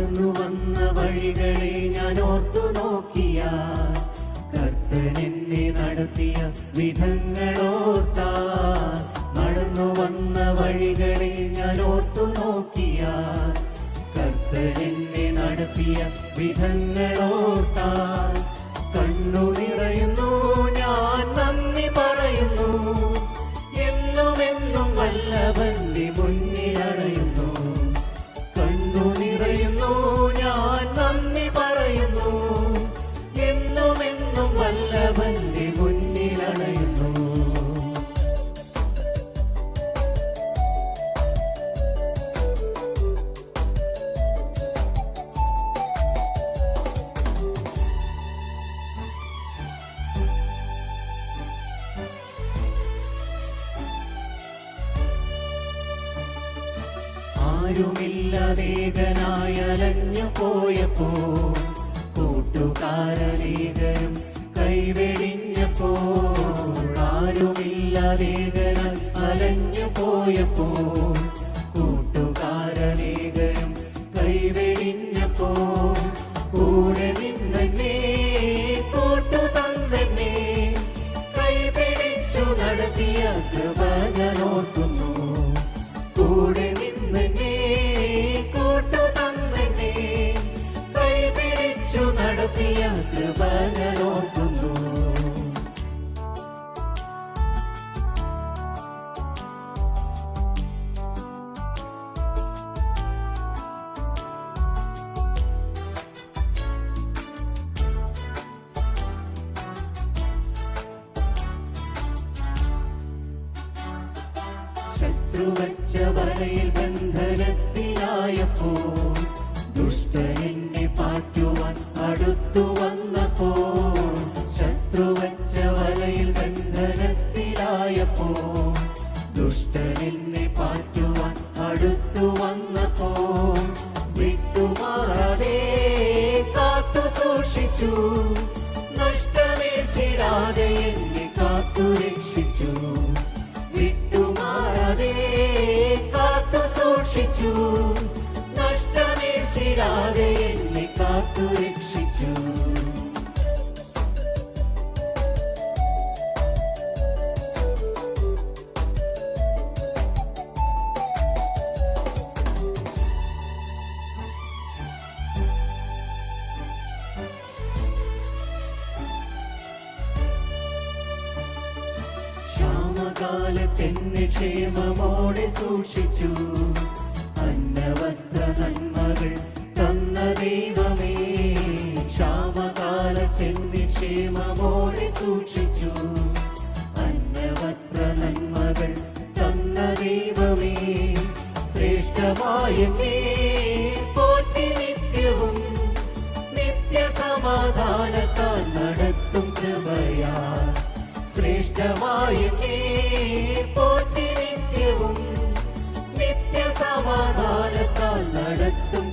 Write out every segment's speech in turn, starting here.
നടന്നു വന്ന വഴികളെ ഞാൻ ഓർത്തു നോക്കിയ കർത്തൻ എന്നെ നടത്തിയ വിധങ്ങളോർത്താ നടന്നു വന്ന വഴികളെ ഞാൻ ഓർത്തു നോക്കിയ കർത്തൻ എന്നെ നടത്തിയ വിധങ്ങളോർത്താ കണ്ണു ആരുമില്ലതേകനായി അലഞ്ഞു പോയപ്പോ കൂട്ടുകാരനേകരും കൈവെടിഞ്ഞപ്പോ ആരുമില്ലതേകനായി അലഞ്ഞു പോയപ്പോ ശത്രുവച്ച വലയിൽ ബന്ധനത്തിലായപ്പോ ദുഷ്ടനെന്നെ പാറ്റുവാൻ അടുത്തു വന്നപ്പോ ശത്രുവച്ച വലയിൽ ബന്ധനത്തിലായപ്പോ ദുഷ്ടനെന്നെ പാറ്റുവാൻ അടുത്തു വന്നപ്പോ നഷ്ടമേശിടാതെ എന്നെ കാത്തു രക്ഷിച്ചു. ക്ഷാമകാലത്തെന്നെ ക്ഷേമമോടെ സൂക്ഷിച്ചു. അന്നവസ്ത്ര നന്മകൾ ദൈവമേ ശ്രേഷ്ഠമായ പോറ്റി നിത്യവും നിത്യസമാധാനത്താൽ നടത്തും കൃപയാ. ശ്രേഷ്ഠമായ പോറ്റി നിത്യവും നിത്യസമാധാനത്താൽ നടത്തും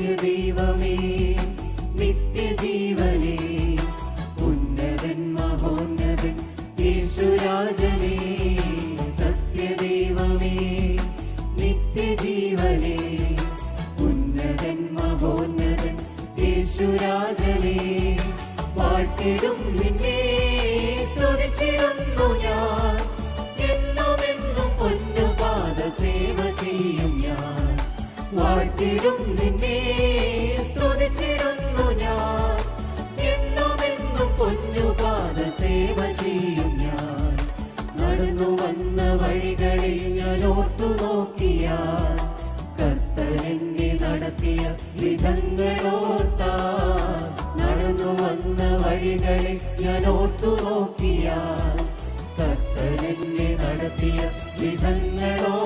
സത്യദൈവമേ നിത്യജീവനേ ഉന്നതൻ മഹോന്നതൻ യേശുരാജനേ സത്യദൈവമേ നിത്യജീവനേ ഉന്നതൻ മഹോന്നതൻ യേശുരാജനേ. പാട്ടിടും നിന്നെ സ്തുതിച്ചിടുന്നു ഞാൻ. എന്നുമെന്നും പൊന്നുപാദ സേവ ചെയ്യും ഞാൻ. വാഴ്ത്തിടും ഓർത്തു നോക്കിയാൽ കർത്തൻ എന്നെ നടത്തിയ വിധങ്ങളോർത്താ നടന്നു വന്ന വഴികളിൽ ഞാൻ ഓർത്തു നോക്കിയാൽ നടത്തിയ വിധങ്ങളോ